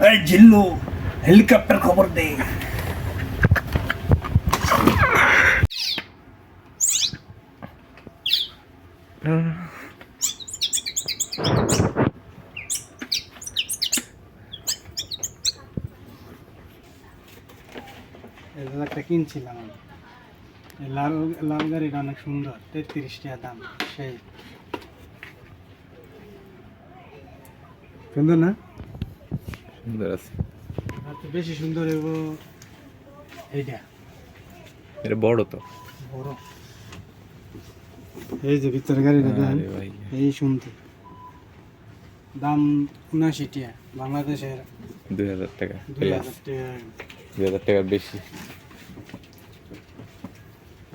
এই জিল্লু হেলিকপ্টার খবর দে একটা কিনছিলাম আমি লাল লাল গাড়িটা অনেক সুন্দর তেত্রিশ টাকা দাম সেই সুন্দর না সুন্দর আছে আর তো বেশি সুন্দর হইব এইটা। এটা বড় তো। বড়। এই যে ভিতরে গাড়িটা দেখেন? এই শুনতে। দাম উনাশি টাকা বাংলাদেশের দুই হাজার টাকা দুই হাজার টাকা। দুই হাজার টাকার বেশি।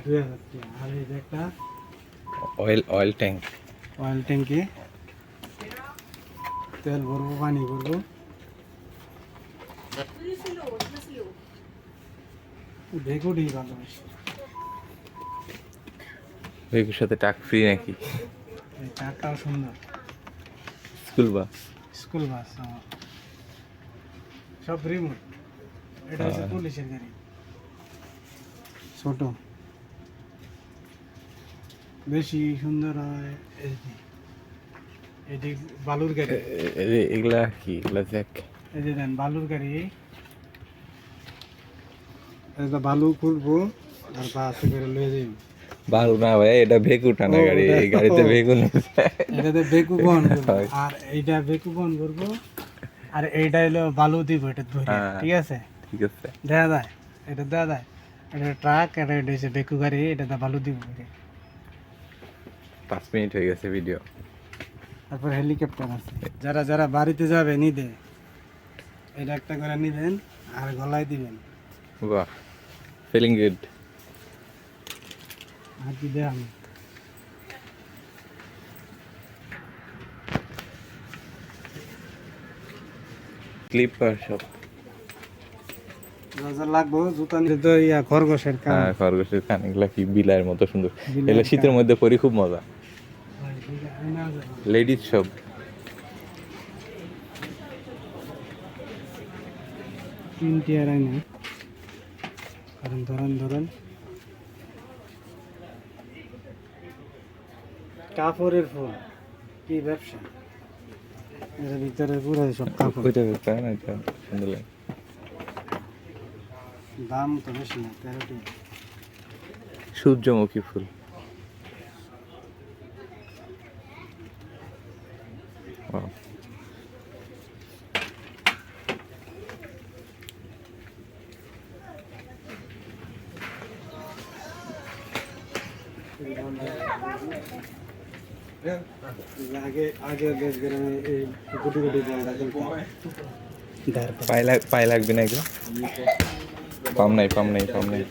দুই হাজার টাকা। আর এই যে একটা অয়েল অয়েল ট্যাঙ্ক অয়েল ট্যাঙ্কি তেল ভরবো পানি ভরবো। ভেহিকুর সাথে টাক ফ্রি নাকি? চারটাও সুন্দর স্কুল বাস স্কুল বাস আমার। সব রিমোট এটা হচ্ছে হ্যাঁ। পুলিশের গাড়ি। ছোট। বেশি সুন্দর হয় এই যে। এটি বালুর গাড়ি। এগুলা কি? এগুলা জ্যাক এই যে দেন বালুর গাড়ি। বালু খুলবো আর বাসে করে লয়ে যাই বালু না ভাই এটা ভেকু টানা গাড়ি এই গাড়িতে ভেকু এটাতে বহন করব আর এইটা বহন করব আর এইটা হলো বালু দিব এটা ধরে হ্যাঁ। ঠিক আছে? ঠিক আছে। দেখা যায় এটা দেখা যায়। এটা ট্রাক এটা এটা হচ্ছে বেকু গাড়ি এটাতে বালু দিব পাঁচ মিনিট হয়ে গেছে ভিডিও তারপর হেলিকপ্টার আছে। যারা যারা বাড়িতে যাবে নিতে এটা একটা করে নিবেন আর গলায় দিবেন। বাহ। গুড আর কি দেখাম ক্লিপার যা লাগবো জুতা নিতে তো ইয়া খরগোশের কাম হ্যাঁ খরগোশের কান এগুলা কি বিলায়ের মতো সুন্দর। এগুলো শীতের মধ্যে পরি খুব মজা। লেডিস সব তিনটি আর আইনা। কারণ ধরেন ধরেন। কাপড়ের ফুল কি ব্যবসা? এর ভিতরে পুরো সব কাপড়। ওইটা ব্যাপার না? এটা সুন্দর দাম তো বেশি না তেরোটি সূর্যমুখী ফুল। Wow. पाय लाग पाय लागते ना एकदा पाम नाही पाम नाही पाम नाही.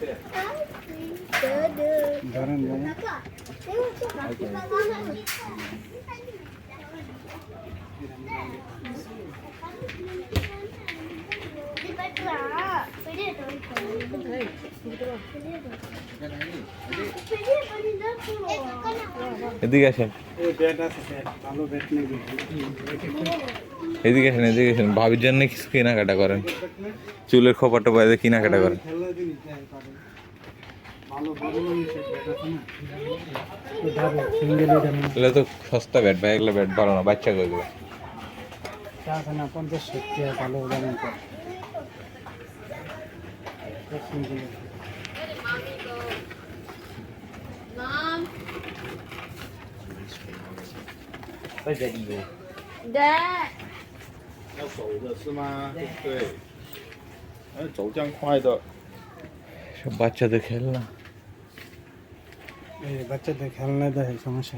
धरण ভাবির জন্য কিছু কেনাকাটা করেন। চুলের খোপাটা বাইরে কেনাকাটা করেন। তো সস্তা ব্যাট ভাই, এগুলো ব্যাট ভালো না, বাচ্চা করবে পঞ্চাশ সত্যি ভালো দামের পর সিঙ্গেল Mom. 在这里有 Dad. 要走的是吗？对，哎，走这样快的。 সব বাচ্চাদের খেল না এই বাচ্চাদের খেলনা দেয় সমস্যা